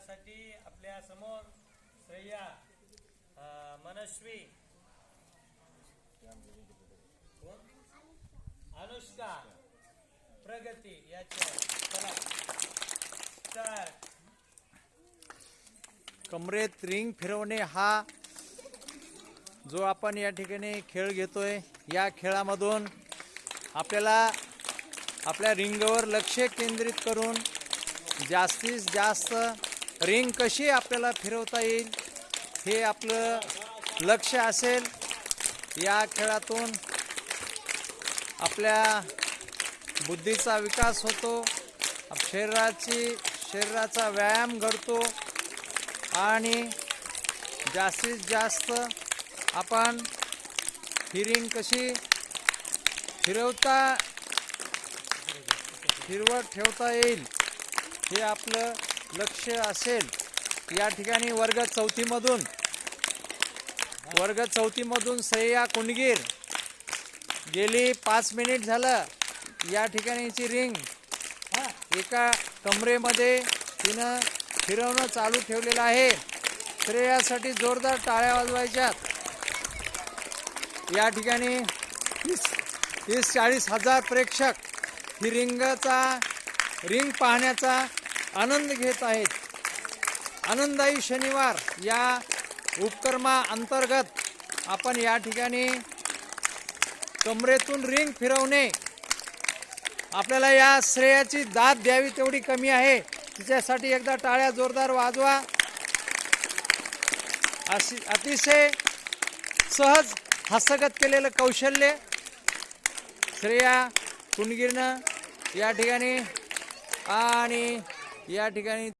त्यासाठी आपल्यासमोर श्रेया अं, मनस्वी अनुष्का. प्रगती याच्या चला. तर कमरेत रिंग फिरवणे हा जो आपण या ठिकाणी खेळ घेतोय या खेळामधून आपल्याला आपल्या रिंगवर लक्ष केंद्रित करून जास्तीत जास्त रिंग कशी आपल्याला फिरवता येईल हे आपलं लक्ष असेल. या खेळातून आपल्या बुद्धीचा विकास होतो. शरीराची शरीराचा व्यायाम घडतो. आणि जास्तीत जास्त आपण फिरिंग कशी फिरवता फिरवत ठेवता येईल हे आपलं लक्ष असेल. या ठिकाणी वर्ग चौथीमधून वर्ग चौथीमधून सय्या कुंडगीर गेली पाच मिनिट झालं. या ठिकाणीची रिंग एका कमरेमध्ये तिनं फिरवणं चालू ठेवलेलं आहे. श्रेयासाठी जोरदार टाळ्या वाजवायच्यात. या ठिकाणी तीस तीस चाळीस हजार प्रेक्षक. ही रिंगचा रिंग पाहण्याचा आनंद घेत आहेत. आनंदाई शनिवार या उपक्रमा अंतर्गत आपण या ठिकाणी कमरेतून रिंग फिरवणे आपल्याला या श्रेयाची दाद द्यावी तेवढी कमी आहे. तिच्यासाठी एकदा टाळ्या जोरदार वाजवा. अशी अतिशय सहज हस्तगत केलेलं कौशल्य श्रेया कुंडगिरनं या ठिकाणी आणि या ठिकाणी